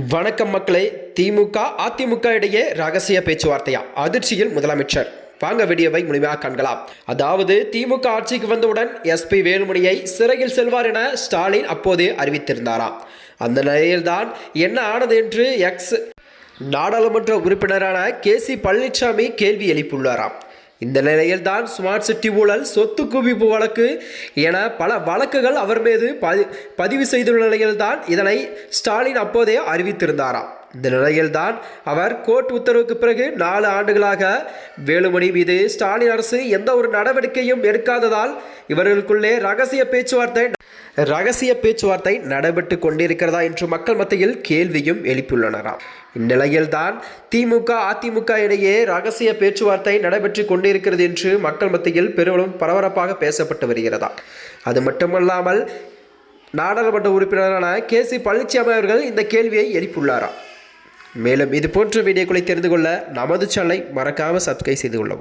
வணக்கம் மக்களே திமுக அதிமுக இடையே ரகசிய பேச்சுவார்த்தையா? அதிர்ச்சியில் முதலமைச்சர். வாங்க வீடியோவை முழுமையாக காண்கலாம். அதாவது திமுக ஆட்சிக்கு வந்தவுடன் எஸ்பி வேலுமணியை சிறையில் செல்வார் என ஸ்டாலின் அப்போது அறிவித்திருந்தாராம் அந்த நிலையில்தான் என்ன ஆனது என்று எக்ஸ் நாடாளுமன்ற உறுப்பினரான கே சி பழனிசாமி கேள்வி எழுப்பியுள்ளாராம். இந்த நிலையில் தான் ஸ்மார்ட் சிட்டி ஊழல் சொத்து குவிப்பு வழக்கு என பல வழக்குகள் அவர் மீது பதி பதிவு செய்துள்ள நிலையில்தான் இதனை ஸ்டாலின் அப்போதே அறிவித்திருந்தாராம். இந்த நிலையில்தான் அவர் கோர்ட் உத்தரவுக்கு பிறகு நாலு ஆண்டுகளாக வேலுமணி மீது ஸ்டாலின் அரசு எந்த ஒரு நடவடிக்கையும் எடுக்காததால் இவர்களுக்குள்ளே ரகசிய பேச்சுவார்த்தை ரகசிய பேச்சுவார்த்தை நடைபெற்று கொண்டிருக்கிறதா என்று மக்கள் மத்தியில் கேள்வியும் எழுப்பியுள்ளனராம் இந்நிலையில்தான் திமுக அதிமுக இடையே ரகசிய பேச்சுவார்த்தை நடைபெற்று கொண்டிருக்கிறது என்று மக்கள் மத்தியில் பெரும்பாலும் பரபரப்பாக பேசப்பட்டு வருகிறதா. அது மட்டுமல்லாமல் நாடாளுமன்ற உறுப்பினரான கே சி பழனிசாமி அவர்கள் இந்த கேள்வியை எழுப்பியுள்ளாராம் மேலும் இது போன்ற வீடியோக்களை தெரிந்து கொள்ள நமது சேனலை மறக்காமல் சப்ஸ்கிரைப் செய்து கொள்ளவும்.